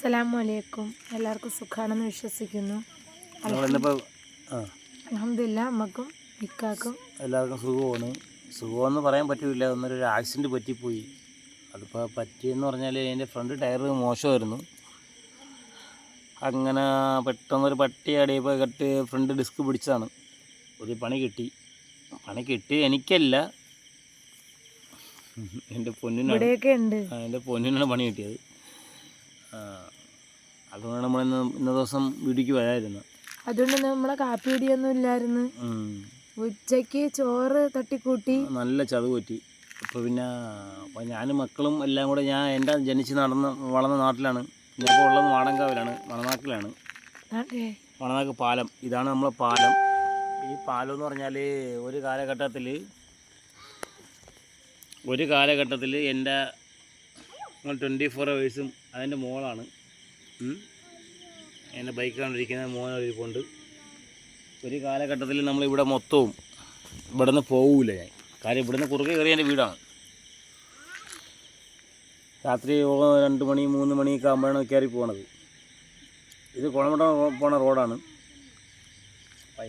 അസ്സലാമു അലൈക്കും എല്ലാവർക്കും സുഖാണെന്ന് വിശ്വസിക്കുന്നു. അലഹമില്ല അമ്മക്കും ഇക്കാക്കും. എല്ലാവർക്കും സുഖമാണ്. സുഖമെന്ന് പറയാൻ പറ്റില്ല. ഒന്നൊരു ആക്സിഡന്റ് പറ്റിപ്പോയി. അതിപ്പോൾ പറ്റിയെന്ന് പറഞ്ഞാൽ എന്റെ ഫ്രണ്ട് ടയർ മോശമായിരുന്നു. അങ്ങനെ പെട്ടെന്നൊരു പട്ടി അടിയപ്പോൾ കട്ട് ഫ്രണ്ട് ഡിസ്ക് പിടിച്ചതാണ്. ഒരു പണി കിട്ടി. പണി കിട്ടി എനിക്കല്ല. എന്റെ പൊന്നിനാണ്. എന്റെ പൊന്നിനാണ് പണി കിട്ടിയത്. ആ, അതുകൊണ്ടാണ് നമ്മൾ ഇന്ന് ഇന്ന ദിവസം വീട്ടിലേക്ക് വരായിരുന്നു. അതുകൊണ്ട് നമ്മളെ കാപ്പി പിടിയൊന്നും ഇല്ലായിരുന്നു. ഉച്ചയ്ക്ക് ഉച്ചയ്ക്ക് ചോറ് തട്ടിക്കൂട്ടി. നല്ല ചതുവ് അപ്പോൾ പിന്നെ അപ്പോൾ ഞാനും മക്കളും എല്ലാം കൂടെ ഞാൻ എന്റെ ജനിച്ച് നടന്ന വളർന്ന നാട്ടിലാണ്. ഞാൻ ഇപ്പോൾ ഉള്ളത് വാടങ്കാവിലാണ് മണനാക്കിലാണ് മണനാക്ക് പാലം. ഇതാണ് നമ്മളെ പാലം. ഈ പാലം എന്ന് പറഞ്ഞാൽ ഒരു കാലഘട്ടത്തിൽ ഒരു കാലഘട്ടത്തിൽ എന്റെ ട്വന്റി ഫോർ അവേഴ്സും അതിന്റെ മോളാണ്. എന്റെ ബൈക്ക് മോനെ മോൻ ഇരിപ്പുണ്ട്. ഒരു കാലഘട്ടത്തിൽ നമ്മളിവിടെ മൊത്തവും ഇവിടെ നിന്ന് പോവില്ല ഞാൻ. കാര്യം ഇവിടുന്ന് കുറുകെ കയറി എന്റെ വീടാണ്. രാത്രി രണ്ട് മണി മൂന്ന് മണിയൊക്കെ ആകുമ്പോഴാണ് കയറി പോണത്. ഇത് കുളമട്ട പോണ റോഡാണ്. അപ്പം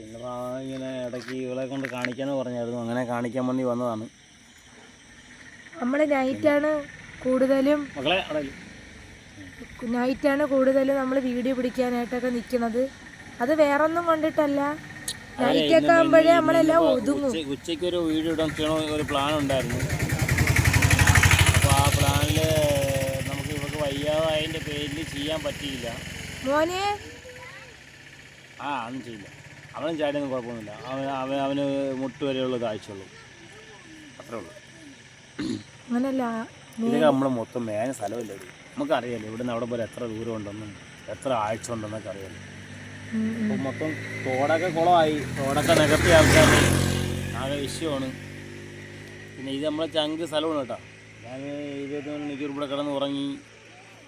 ഇങ്ങനെ ഇടയ്ക്ക് ഇവളെ കൊണ്ട് കാണിക്കാമെന്ന് പറഞ്ഞായിരുന്നു. അങ്ങനെ കാണിക്കാൻ വേണ്ടി വന്നതാണ്. നമ്മൾ നൈറ്റാണ് കൂടുതലും. നൈറ്റാണ് കൂടുതലും നമ്മൾ വീഡിയോ പിടിക്കാനായിട്ടൊക്കെ നിൽക്കുന്നത് അത് വേറൊന്നും കൊണ്ടിട്ടല്ല. നൈറ്റൊക്കെ ആകുമ്പോഴേ നമ്മളെല്ലാം ഒതുങ്ങും. ഉച്ചയ്ക്ക് ഒരു വീഡിയോ ഇടാൻ ഒരു പ്ലാൻ ഉണ്ടായിരുന്നു. അപ്പോൾ ആ പ്ലാനിൽ നമുക്ക് ഇവർക്ക് വയ്യാതായതിന്റെ പേരിൽ ചെയ്യാൻ പറ്റിയില്ല. മോനെ? ആ ഒന്നും ചെയ്യില്ല. അവനും ചാടിയൊന്നും കുഴപ്പമൊന്നുമില്ല. അവൻ അവൻ അവന് മുട്ട് വരെയുള്ള കാഴ്ചയുള്ളൂ. അത്രേ ഉള്ളൂ. അങ്ങനല്ല. ഇതൊക്കെ നമ്മൾ മൊത്തം മേന സ്ഥലമില്ല നമുക്കറിയാലോ ഇവിടുന്ന് അവിടെ പോലെ എത്ര ദൂരം ഉണ്ടെന്നും എത്ര ആഴ്ച ഉണ്ടെന്നൊക്കെ അറിയാലോ. അപ്പം മൊത്തം തോടൊക്കെ കുളമായി തോടൊക്കെ നികത്തിയ ആൾക്കാർ ആകെ വിഷയമാണ്. പിന്നെ ഇത് നമ്മളെ ചങ്ക് സ്ഥലമാണ് കേട്ടോ. ഞാൻ ഇരുപത്തിമൂന്ന് മണിക്കൂർ ഇവിടെ കിടന്ന് ഉറങ്ങി.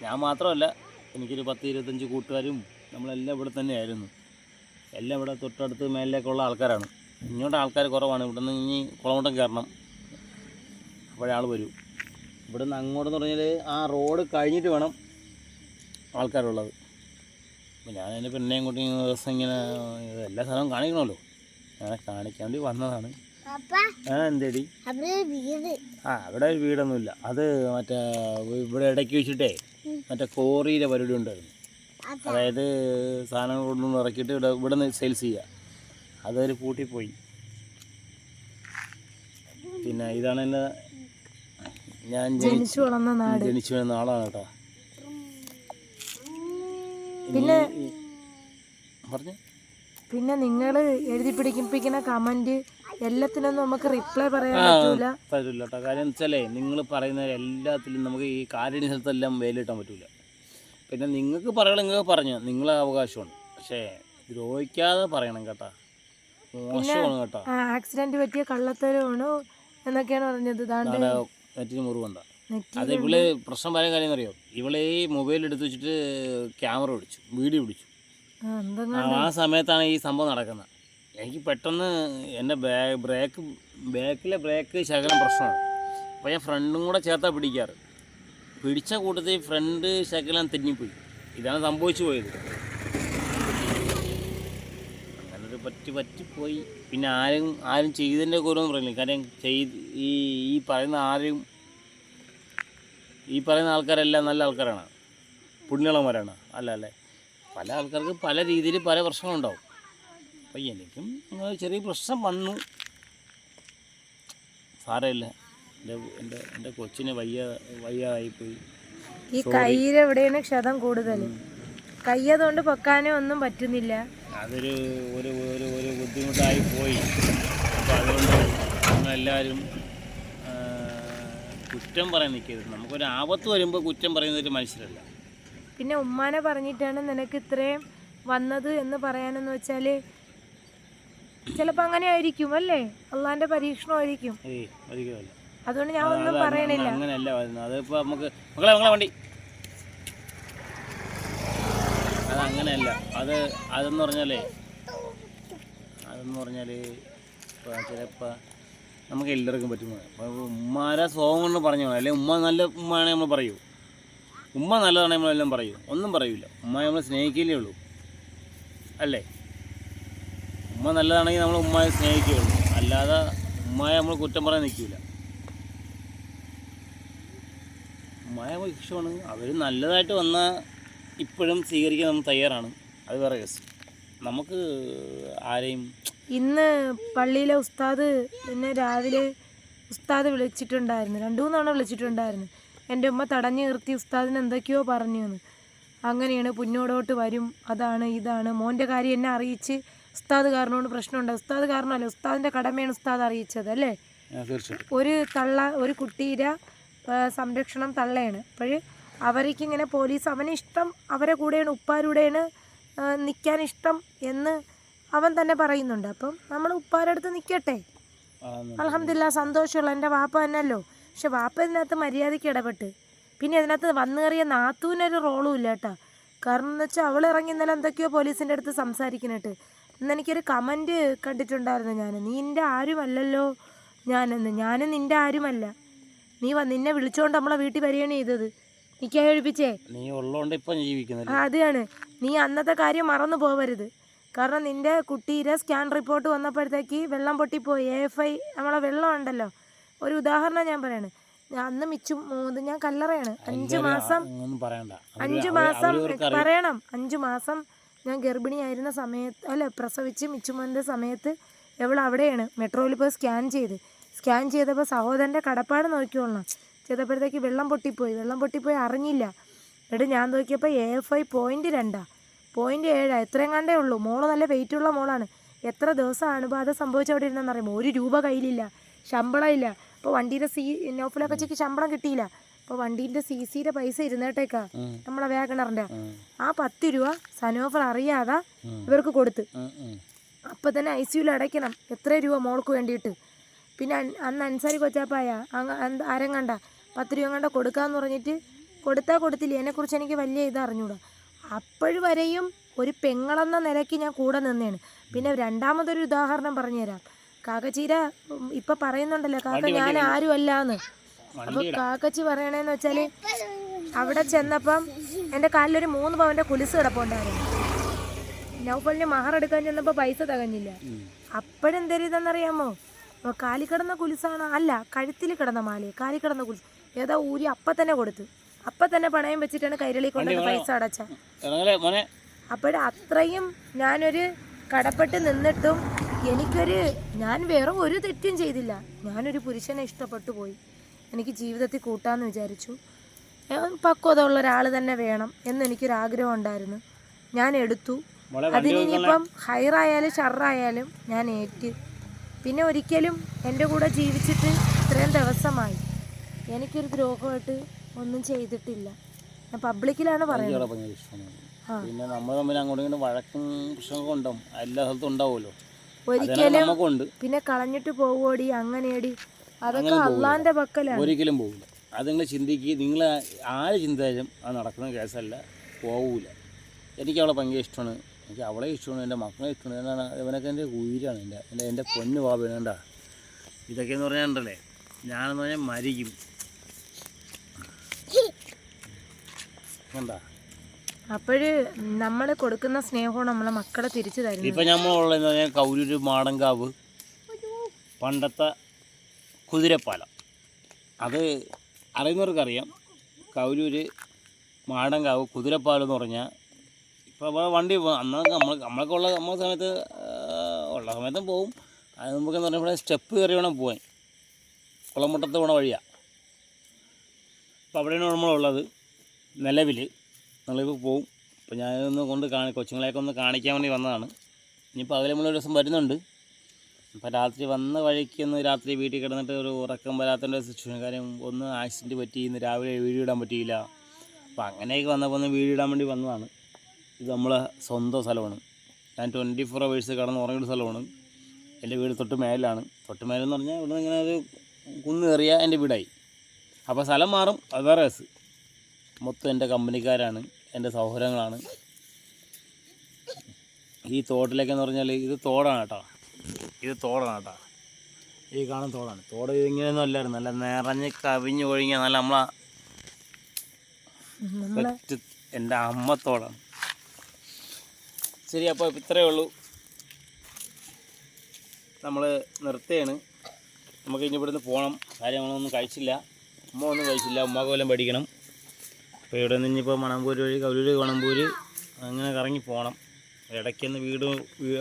ഞാൻ മാത്രമല്ല എനിക്കൊരു പത്ത് ഇരുപത്തഞ്ച് കൂട്ടുകാരും നമ്മളെല്ലാം ഇവിടെ തന്നെയായിരുന്നു. എല്ലാം ഇവിടെ തൊട്ടടുത്ത് മേലിലേക്കുള്ള ആൾക്കാരാണ്. ഇങ്ങോട്ട് ആൾക്കാർ കുറവാണ്. ഇവിടെ നിന്ന് ഇനി കുളമുട്ടം കയറണം. അപ്പോഴേ ആൾ വരൂ. ഇവിടെ നിന്ന് അങ്ങോട്ടെന്ന് പറഞ്ഞാൽ ആ റോഡ് കഴിഞ്ഞിട്ട് വേണം ആൾക്കാരുള്ളത്. അപ്പോൾ ഞാൻ എന്റെ പെണ്ണിനെയും കൂട്ടി ദിവസം ഇങ്ങനെ എല്ലാ സ്ഥലവും കാണിക്കണമല്ലോ. അങ്ങനെ കാണിക്കാൻ വേണ്ടി വന്നതാണ്. ആ എന്തേടി? ആ അവിടെ ഒരു വീടൊന്നുമില്ല. അത് മറ്റേ ഇവിടെ ഇടയ്ക്ക് വെച്ചിട്ടേ മറ്റേ കോറിയിലെ പരിപാടി ഉണ്ടായിരുന്നു. അതായത് സാധനങ്ങൾ കൊണ്ടുവന്ന് ഇറക്കിയിട്ട് ഇവിടെ ഇവിടെ നിന്ന് സെയിൽസ് ചെയ്യുക. അതൊരു പൂട്ടിപ്പോയി. പിന്നെ ഇതാണ് എന്റെ ഞാൻ ജനിച്ച് വളർന്ന നാട്. ജനിച്ചു വളർന്ന ആളാണ് കേട്ടോ. പിന്നെ പറഞ്ഞു? പിന്നെ നിങ്ങൾ എഴുതി പിടിപ്പിക്കുന്ന കമന്റ് എല്ലാത്തിനൊന്നും നമുക്ക് റിപ്ലൈ പറയാൻ. പറ്റൂല. കേട്ടോ. കാര്യം വെച്ചാലേ നിങ്ങൾ പറയുന്ന എല്ലാത്തിലും നമുക്ക് ഈ കാര്യം സ്ഥലത്തെല്ലാം വെയിലിട്ടാൻ പറ്റില്ല പിന്നെ നിങ്ങൾക്ക് പറയണം നിങ്ങൾക്ക് പറഞ്ഞു. നിങ്ങളെ അവകാശമാണ്. പക്ഷേ ദ്രോഹിക്കാതെ പറയണം കേട്ടാ. മോശമാണ് കേട്ടോ. ആക്സിഡന്റ് പറ്റിയ കള്ളത്തരമാണ് എന്നൊക്കെയാണ് പറഞ്ഞത്. നെറ്റിന് മുറിവുണ്ട. അത് ഇവൾ പ്രശ്നം പറയാൻ കാര്യം എന്നറിയോ ഇവളെ ഈ മൊബൈൽ എടുത്ത് വെച്ചിട്ട് ക്യാമറ പിടിച്ചു വീഡിയോ പിടിച്ചു. ആ, സമയത്താണ് ഈ സംഭവം നടക്കുന്നത്. എനിക്ക് പെട്ടെന്ന് എന്റെ ബാക്ക് ബ്രേക്ക് ബാക്കിലെ ബ്രേക്ക് ശകലം പ്രശ്നമാണ്. അപ്പോൾ ഞാൻ ഫ്രണ്ടും കൂടെ ചേർത്താ പിടിക്കാറ്. പിടിച്ച കൂട്ടത്തിൽ ഫ്രണ്ട് ശകലം തെന്നിപ്പോയി. ഇതാണ് സംഭവിച്ചു പോയത്. പറ്റി പറ്റിപ്പോയി പിന്നെ ആരും ആരും ചെയ്തതിന്റെ കുറവൊന്നും പറയില്ല കാര്യം ചെയ്ത് ഈ ഈ പറയുന്ന ആരും ഈ പറയുന്ന ആൾക്കാരെല്ലാം നല്ല ആൾക്കാരാണ്. പുണ്യളന്മാരാണ്. അല്ല അല്ലേ? പല ആൾക്കാർക്ക് പല രീതിയിൽ പല പ്രശ്നങ്ങളുണ്ടാവും. അപ്പോൾ എനിക്കും ചെറിയ പ്രശ്നം വന്നു. സാരമില്ല. എന്റെ എന്റെ എന്റെ കൊച്ചിന് വയ്യ വയ്യാതായിപ്പോയി. ഈ കയ്യിലെവിടെയാണ് ക്ഷതം കൂടുതൽ കയ്യതുകൊണ്ട് പൊക്കാനോ ഒന്നും പറ്റുന്നില്ല. അതൊരു ഒരു ഒരു ഒരു ബുദ്ധിമുട്ടായി പോയി. അപ്പോൾ അതുകൊണ്ട് നമ്മളെല്ലാവരും കുറ്റം പറയാൻ നിൽക്കരുത്. നമുക്കൊരു ആപത്ത് വരുമ്പോൾ കുറ്റം പറയുന്ന ഒരു മനുഷ്യരല്ല. പിന്നെ ഉമ്മാനെ പറഞ്ഞിട്ടാണ് നിനക്ക് ഇത്രയും വന്നത് എന്ന് പറയാനെന്ന് വെച്ചാൽ ചിലപ്പോൾ അങ്ങനെ ആയിരിക്കും അല്ലേ? അള്ളാന്റെ പരീക്ഷണമായിരിക്കും അതുകൊണ്ട് ഞാൻ ഒന്നും പറയണില്ല. അങ്ങനെയല്ല അതിപ്പോൾ നമുക്ക് മക്കളെ മക്കളെ വണ്ടി. അത് അങ്ങനെയല്ല അത് അതെന്ന് പറഞ്ഞാലേ അതെന്ന് പറഞ്ഞാൽ ചിലപ്പോൾ നമുക്ക് എല്ലാവർക്കും പറ്റും. അപ്പോൾ ഉമ്മാരെ സ്വഭാവം കൊണ്ട് പറഞ്ഞു അല്ലെങ്കിൽ ഉമ്മ നല്ല ഉമ്മയാണെങ്കിൽ നമ്മൾ പറയൂ. ഉമ്മ നല്ലതാണെങ്കിൽ നമ്മളെല്ലാം പറയൂ. ഒന്നും പറയൂല. ഉമ്മ നമ്മൾ സ്നേഹിക്കില്ലേ ഉള്ളൂ. അല്ലേ? ഉമ്മ നല്ലതാണെങ്കിൽ നമ്മൾ ഉമ്മയെ സ്നേഹിക്കുകയുള്ളൂ അല്ലാതെ ഉമ്മയെ നമ്മൾ കുറ്റം പറയാൻ നിൽക്കില്ല ഉമ്മയെ ഇഷ്ടമാണ് അവർ നല്ലതായിട്ട് വന്നാൽ ഇപ്പോഴും സ്വീകരിക്കാൻ നമ്മൾ തയ്യാറാണ്. അത് വേറെ കേസ്. നമുക്ക് ആരെയും ഇന്ന് പള്ളിയിലെ ഉസ്താദ് എന്നെ രാവിലെ ഉസ്താദ് വിളിച്ചിട്ടുണ്ടായിരുന്നു. രണ്ടു മൂന്ന് തവണ വിളിച്ചിട്ടുണ്ടായിരുന്നു. എന്റെ ഉമ്മ തടഞ്ഞു നിർത്തി ഉസ്താദിന് എന്തൊക്കെയോ പറഞ്ഞു എന്ന് അങ്ങനെയാണ് പുന്നോടോട്ട് വരും. അതാണ് ഇതാണ്. മോന്റെ കാര്യം എന്നെ അറിയിച്ച് ഉസ്താദ് കാരണമാണ് പ്രശ്നമുണ്ട്. ഉസ്താദ് കാരണമല്ല ഉസ്താദിന്റെ കടമയാണ് ഉസ്താദ് അറിയിച്ചത് അല്ലേ? ഒരു തള്ള ഒരു കുട്ടീരെ സംരക്ഷണം തള്ളയാണ്. അപ്പോൾ അവർക്ക് ഇങ്ങനെ പോലീസ് അവന് ഇഷ്ടം അവരെ കൂടെയാണ് ഉപ്പാരൂടെയാണ് നിൽക്കാൻ ഇഷ്ടം എന്ന് അവൻ തന്നെ പറയുന്നുണ്ട്. അപ്പം നമ്മൾ ഉപ്പാരടുത്ത് അടുത്ത് നിൽക്കട്ടെ അലഹമില്ല സന്തോഷമുള്ള എന്റെ വാപ്പ തന്നെയല്ലോ. പക്ഷെ വാപ്പ ഇതിനകത്ത് മര്യാദയ്ക്ക് ഇടപെട്ട്. പിന്നെ ഇതിനകത്ത് വന്നു കയറിയ നാത്തൂനൊരു റോളും ഇല്ല കേട്ടോ. കാരണം എന്ന് വെച്ചാൽ അവൾ ഇറങ്ങി ഇന്നലെ എന്തൊക്കെയോ പോലീസിന്റെ അടുത്ത് സംസാരിക്കുന്നിട്ട്. ഇന്ന് എനിക്കൊരു കമന്റ് കണ്ടിട്ടുണ്ടായിരുന്നു ഞാൻ നീ എന്റെ ആരുമല്ലല്ലോ ഞാനെന്ന്. ഞാനും നിന്റെ ആരുമല്ല. നീ വ നിന്നെ വിളിച്ചുകൊണ്ട് നമ്മളെ വീട്ടിൽ വരികയാണ് ചെയ്തത്. കഴിപ്പിച്ചേ നീ ഉള്ളോണ്ട് ഇപ്പം ജീവിക്കുന്നില്ല? അതാണ് നീ അന്നത്തെ കാര്യം മറന്നു പോവരുത്. കാരണം നിന്റെ കുട്ടിയുടെ സ്കാൻ റിപ്പോർട്ട് വന്നപ്പോഴത്തേക്ക് വെള്ളം പൊട്ടിപ്പോയി. എ എഫ് ഐ നമ്മളെ വെള്ളം ഉണ്ടല്ലോ. ഒരു ഉദാഹരണം ഞാൻ പറയാണ്. ഞാൻ അന്ന് മിച്ചും മൂന്ന് ഞാൻ കല്ലറയാണ്. അഞ്ചു മാസം അഞ്ചു മാസം പറയണം. അഞ്ചു മാസം ഞാൻ ഗർഭിണിയായിരുന്ന സമയത്ത് അല്ല പ്രസവിച്ച് മിച്ചുമോന്റെ സമയത്ത് എവൾ അവിടെയാണ്. മെട്രോയിൽ പോയി സ്കാൻ ചെയ്ത്. സ്കാൻ ചെയ്തപ്പോൾ സഹോദരന്റെ കടപ്പാട് നോക്കിക്കൊള്ളണം. ചെയ്തപ്പോഴത്തേക്ക് വെള്ളം പൊട്ടിപ്പോയി. വെള്ളം പൊട്ടിപ്പോയി അറിഞ്ഞില്ല. എന്നിട്ട് ഞാൻ നോക്കിയപ്പോൾ എ എഫ് ഐ പോയിന്റ് രണ്ടാ. പോയിന്റ് ഏഴാ. എത്രയും കണ്ടേ ഉള്ളൂ. മോൾ നല്ല വെയിറ്റുള്ള മോളാണ്. എത്ര ഇപ്പോൾ അത് സംഭവിച്ചവിടെ ഇരുന്നെന്ന് അറിയുമ്പോൾ ഒരു രൂപ കയ്യിലില്ല. ശമ്പളം ഇല്ല. അപ്പോൾ വണ്ടിയുടെ സീ നോഫിലൊക്കെ ചെക്ക് ശമ്പളം കിട്ടിയില്ല. അപ്പോൾ വണ്ടീന്റെ സി സിയുടെ പൈസ ഇരുന്നേട്ടേക്കാ. നമ്മളെ വേഗണറിന്റെ ആ പത്ത് രൂപ സനോഫർ അറിയാതെ ഇവർക്ക് കൊടുത്ത്. ഉം, ഉം. അപ്പം തന്നെ ഐ സിയുയിൽ അടയ്ക്കണം. എത്ര രൂപ മോൾക്ക് വേണ്ടിയിട്ട്. പിന്നെ അന്ന് അൻസാരി കൊച്ചാപ്പായ അങ്ങ് കണ്ട പത്ത് രൂപ കണ്ട കൊടുക്കാന്ന് പറഞ്ഞിട്ട് കൊടുത്താൽ കൊടുത്തില്ല? എന്നെക്കുറിച്ച് എനിക്ക് വലിയ ഇത് അപ്പോഴുവരെയും അപ്പോഴ് വരെയും ഒരു പെങ്ങളെന്ന നിലയ്ക്ക് ഞാൻ കൂടെ നിന്നേണ്. പിന്നെ രണ്ടാമതൊരു ഉദാഹരണം പറഞ്ഞുതരാം. കാക്കച്ചീര ഇപ്പം പറയുന്നുണ്ടല്ലോ കാക്ക ഞാൻ ആരും അല്ലാന്ന് അപ്പോൾ കാക്കച്ചി പറയണേന്ന് വെച്ചാൽ അവിടെ ചെന്നപ്പം എന്റെ കാലിലൊരു മൂന്ന് പവന്റെ കുലിസ് കിടപ്പുണ്ടായിരുന്നു. നൗഫലിന് മഹർ എടുക്കാൻ ചെന്നപ്പോൾ പൈസ തികഞ്ഞില്ല. അപ്പോഴെന്തരിതെന്നറിയാമോ കാലി കിടന്ന കുലിസാണ്. അല്ല കഴുത്തിൽ കിടന്ന മാലയെ. കാലിക്കിടന്ന കുലിസ്. ഏതാ ഊരി അപ്പം തന്നെ കൊടുത്തു. അപ്പം തന്നെ പണയം വെച്ചിട്ടാണ് കൈരളി കൊണ്ടത് പൈസ അടച്ച. അപ്പോൾ അത്രയും ഞാനൊരു കടപ്പെട്ട് നിന്നിട്ടും എനിക്കൊരു ഞാൻ വേറെ ഒരു തെറ്റും ചെയ്തില്ല. ഞാനൊരു പുരുഷനെ ഇഷ്ടപ്പെട്ടു പോയി. എനിക്ക് ജീവിതത്തിൽ കൂട്ടാമെന്ന് വിചാരിച്ചു. പക്വത ഉള്ള ഒരാൾ തന്നെ വേണം എന്ന് എനിക്കൊരു ആഗ്രഹം ഉണ്ടായിരുന്നു. ഞാൻ എടുത്തു. അതിനിപ്പം ഹയറായാലും ഷറായാലും ഞാൻ ഏറ്റ്. പിന്നെ ഒരിക്കലും എന്റെ കൂടെ ജീവിച്ചിട്ട് ഇത്രയും ദിവസമായി. എനിക്കൊരു ദ്രോഹമായിട്ട് ഒന്നും ചെയ്തിട്ടില്ല. ഞാൻ പബ്ലിക്കിലാണ് പറയുന്നത്. പിന്നെ നമ്മൾ തമ്മിൽ അങ്ങോട്ടും ഇങ്ങോട്ടും വഴക്കും പ്രശ്നമൊക്കെ ഉണ്ടാവും. എല്ലാ സ്ഥലത്തും ഉണ്ടാവുമല്ലോ. ഒരിക്കലും പിന്നെ കളഞ്ഞിട്ട് പോവോടി അങ്ങനെയടി. അതൊക്കെ അള്ളാന്റെ പക്കലാണ്. ഒരിക്കലും പോകില്ല അത് നിങ്ങൾ ചിന്തിക്കുക നിങ്ങൾ ആര് ചിന്തിച്ചാലും അത് നടക്കുന്ന കേസല്ല പോവില്ല എനിക്ക് അവളെ ഭയങ്കര ഇഷ്ടമാണ്. എനിക്ക് അവളെ ഇഷ്ടമാണ് എന്റെ മക്കളെ ഇഷ്ടമാണ് എന്നാണ് ഇവനൊക്കെ എന്റെ ഉയരാണ് എന്റെ എന്റെ എന്റെ പൊന്നു ബാബ വേണ്ട ഇതൊക്കെ എന്ന് പറഞ്ഞാൽ ഉണ്ടല്ലേ? ഞാനെന്ന് പറഞ്ഞാൽ മരിക്കും. അപ്പോഴ് നമ്മൾ കൊടുക്കുന്ന സ്നേഹവും നമ്മളെ മക്കളെ തിരിച്ചു തരുന്നത്. ഇപ്പം നമ്മളുള്ള പറഞ്ഞാൽ കൗരൂര് മാടങ്കാവ് പണ്ടത്തെ കുതിരപ്പാലം. അത് അറിയുന്നവർക്കറിയാം. കൗരൂര് മാടങ്കാവ് കുതിരപ്പാലം എന്ന് പറഞ്ഞാൽ ഇപ്പോൾ വണ്ടി അന്ന് നമ്മൾ നമ്മളൊക്കെ ഉള്ള നമ്മളെ സമയത്ത് ഉള്ള സമയത്തും പോവും. അത് നമുക്കെന്ന് ഇവിടെ സ്റ്റെപ്പ് കയറി വേണം പോവാൻ. കുളമുട്ടത്ത് പോണ വഴിയാണ് അപ്പോൾ അവിടെയാണ് നമ്മളുള്ളത് നിലവിൽ നിലവിൽ പോവും. അപ്പോൾ ഞാനൊന്ന് കൊണ്ട് കാണി കൊച്ചുങ്ങളെയൊക്കെ ഒന്ന് കാണിക്കാൻ വേണ്ടി വന്നതാണ്. ഇനിയിപ്പോൾ അതിൽ നമ്മളൊരു ദിവസം വരുന്നുണ്ട്. അപ്പോൾ രാത്രി വന്ന വഴിക്ക് ഒന്ന് രാത്രി വീട്ടിൽ കിടന്നിട്ട് ഒരു ഉറക്കം വരാത്തതിന്റെ സിറ്റുവേഷൻ കാര്യം ഒന്ന് ആക്സിഡന്റ് പറ്റി ഇന്ന് രാവിലെ വീഡിയോ ഇടാൻ പറ്റിയില്ല. അപ്പോൾ അങ്ങനെയൊക്കെ വന്നപ്പോൾ ഒന്ന് വീഡിയോ ഇടാൻ വേണ്ടി വന്നതാണ്. ഇത് നമ്മളെ സ്വന്തം സ്ഥലമാണ്. ഞാൻ ട്വന്റി ഫോർ അവേഴ്സ് കടന്ന് ഉറങ്ങിയൊരു സ്ഥലമാണ്. എന്റെ വീട് തൊട്ട് മേലാണ് തൊട്ട് മേലെന്ന് പറഞ്ഞാൽ ഇവിടെ നിന്ന് ഇങ്ങനെ ഒരു കുന്ന് കയറിയാൽ എന്റെ വീടായി. അപ്പോൾ സ്ഥലം മാറും. അത് വേറെ മൊത്തം എന്റെ കമ്പനിക്കാരാണ് എന്റെ സൗഹൃദങ്ങളാണ്. ഈ തോട്ടിലേക്കെന്ന് പറഞ്ഞാൽ ഇത് തോടാണ് കേട്ടോ. ഇത് തോടാണ് കേട്ടോ. ഈ കാണുന്ന തോടാണ്. തോട് ഇങ്ങനെയൊന്നും അല്ലായിരുന്നു. നല്ല നിറഞ്ഞ് കവിഞ്ഞു ഒഴുകിയ നല്ല നമ്മളെ എന്റെ അമ്മ തോടാണ്. അമ്മത്തോടാണ് ശരി അപ്പോൾ ഇത്രയേ ഉള്ളൂ. നമ്മൾ നിർത്തുകയാണ്. നമുക്ക് ഇനി ഇവിടുന്ന് പോകണം. കാര്യം നമ്മളൊന്നും കഴിച്ചില്ല. ഉമ്മ ഒന്നും കഴിച്ചില്ല. ഉമ്മക്ക് വല്ലതും പഠിക്കണം. അപ്പോൾ ഇവിടെ നിന്ന് ഇനിയിപ്പോൾ മണമ്പൂർ വഴി കൗലൂര് മണമ്പൂർ അങ്ങനെ കറങ്ങി പോകണം ഇടയ്ക്കൊന്ന് വീട്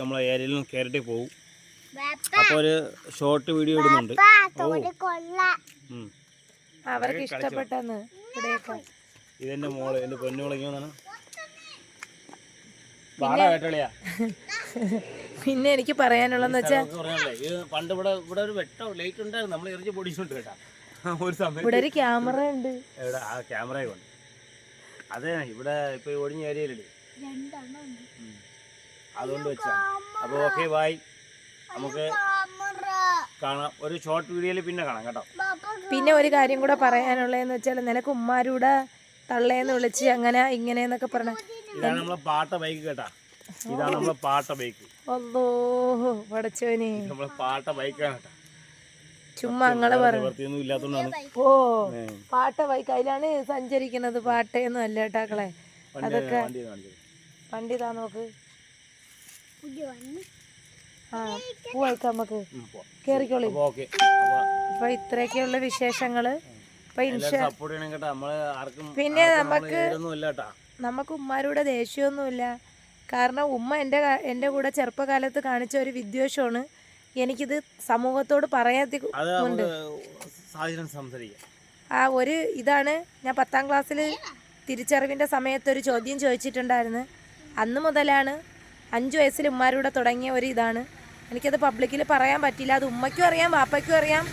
നമ്മളെ ഏരിയയിൽ നിന്ന് കയറിട്ട് പോകും അപ്പോൾ ഒരു ഷോർട്ട് വീഡിയോ ഇടുന്നുണ്ട്. അവർക്ക് ഇഷ്ടപ്പെട്ടെന്ന് ഇതെന്റെ മോൾ എന്റെ പൊന്നു വിളിക്കുന്നതാണ് പാടാ കേട്ടളിയാ പിന്നെ എനിക്ക് പറയാനുള്ളതെന്ന് വെച്ചാൽ പറഞ്ഞല്ലേ ഇത് പണ്ട് ഇവിടെ ഇവിടെ ഒരു വെട്ടം ലൈറ്റ് ഉണ്ടായിരുന്നു. നമ്മൾ എറിഞ്ഞ് പൊടിച്ചിട്ടുണ്ട് കേട്ടാ ഒരു സമയം ഇവിടെ ഒരു ക്യാമറ ഉണ്ട്. എവിടെ? ആ ക്യാമറ കൊണ്ട് അതെ ഇവിടെ ഇപ്പൊ ഒഴിഞ്ഞ ഏരിയയിലല്ലേ? അതുകൊണ്ട് വെച്ചാ അപ്പൊ ഓക്കെ ബൈ നമുക്ക് കാണാം. ഒരു ഷോർട്ട് വീഡിയോയിൽ പിന്നെ കാണാം കേട്ടോ. പിന്നെ ഒരു കാര്യം കൂടെ പറയാനുള്ളതെന്ന് വെച്ചാൽ നിനക്ക് ഉമ്മാരൂടെ തള്ളേന്ന് വിളിച്ച് അങ്ങനെ എന്നൊക്കെ പറഞ്ഞ ഇതാണ് നമ്മളെ പാട്ട ബൈക്ക് കേട്ടാ. ഇതാണ് നമ്മളെ പാട്ട ബൈക്ക്. ഓ പടച്ചോനെ നമ്മളെ പാട്ട ബൈക്കാണ് കേട്ടാ. ചുമ്മാ അങ്ങളെ പറഞ്ഞു ഓ പാട്ട ബൈക്ക് അതിലാണ് സഞ്ചരിക്കുന്നത് പാട്ടയൊന്നും അല്ല കേട്ടാക്കളെ അതൊക്കെ വണ്ടി താ നോക്ക്. ആ പോവായിക്കാം നമുക്ക്. കേറിക്കോളി. അപ്പോൾ അപ്പോൾ അപ്പൊ ഇത്രയൊക്കെയുള്ള വിശേഷങ്ങൾ. പിന്നെ നമുക്ക് നമുക്ക് ഉമ്മാരുടെ ദേഷ്യമൊന്നുമില്ല. കാരണം ഉമ്മ എന്റെ എന്റെ എന്റെ കൂടെ ചെറുപ്പകാലത്ത് കാണിച്ച ഒരു വിദ്വേഷമാണ്. എനിക്കിത് സമൂഹത്തോട് പറയാതെ ആ ഒരു ഇതാണ്. ഞാൻ പത്താം ക്ലാസ്സിൽ തിരിച്ചറിവിന്റെ സമയത്ത് ഒരു ചോദ്യം ചോദിച്ചിട്ടുണ്ടായിരുന്നു. അന്ന് മുതലാണ് അഞ്ച് വയസ്സിൽ ഉമ്മാരൂടെ തുടങ്ങിയ ഒരു ഇതാണ്. എനിക്കത് പബ്ലിക്കിൽ പറയാൻ പറ്റില്ല അത് ഉമ്മയ്ക്കും അറിയാം വാപ്പയ്ക്കും അറിയാം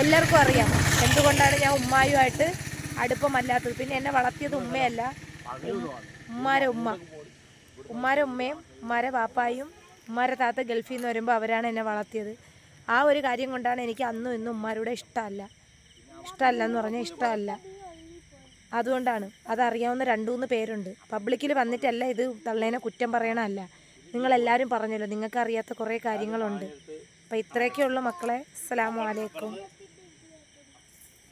എല്ലാവർക്കും അറിയാം. എന്തുകൊണ്ടാണ് ഞാൻ ഉമ്മായുമായിട്ട് അടുപ്പമല്ലാത്തത്? പിന്നെ എന്നെ വളർത്തിയത് ഉമ്മയല്ല. ഉമ്മാരെ ഉമ്മ. ഉമ്മാരെ ഉമ്മയും ഉമ്മാരെ വാപ്പായും ഉമ്മാരെ താത്ത ഗൾഫിൽ നിന്ന് വരുമ്പോൾ അവരാണ് എന്നെ വളർത്തിയത്. ആ ഒരു കാര്യം കൊണ്ടാണ് എനിക്ക് അന്നും ഇന്നും ഉമ്മാരുടെ ഇഷ്ടമല്ല. ഇഷ്ടമല്ല എന്ന് പറഞ്ഞാൽ ഇഷ്ടമല്ല. അതുകൊണ്ടാണ്. അതറിയാവുന്ന രണ്ടു മൂന്ന് പേരുണ്ട്. പബ്ലിക്കിൽ വന്നിട്ടല്ല ഇത് തള്ളേനെ കുറ്റം പറയണമല്ല നിങ്ങളെല്ലാവരും പറഞ്ഞല്ലോ നിങ്ങൾക്ക് അറിയാത്ത കുറേ കാര്യങ്ങളുണ്ട്. അപ്പം ഇത്രയൊക്കെയുള്ള മക്കളെ. അസ്സലാമു അലൈക്കും.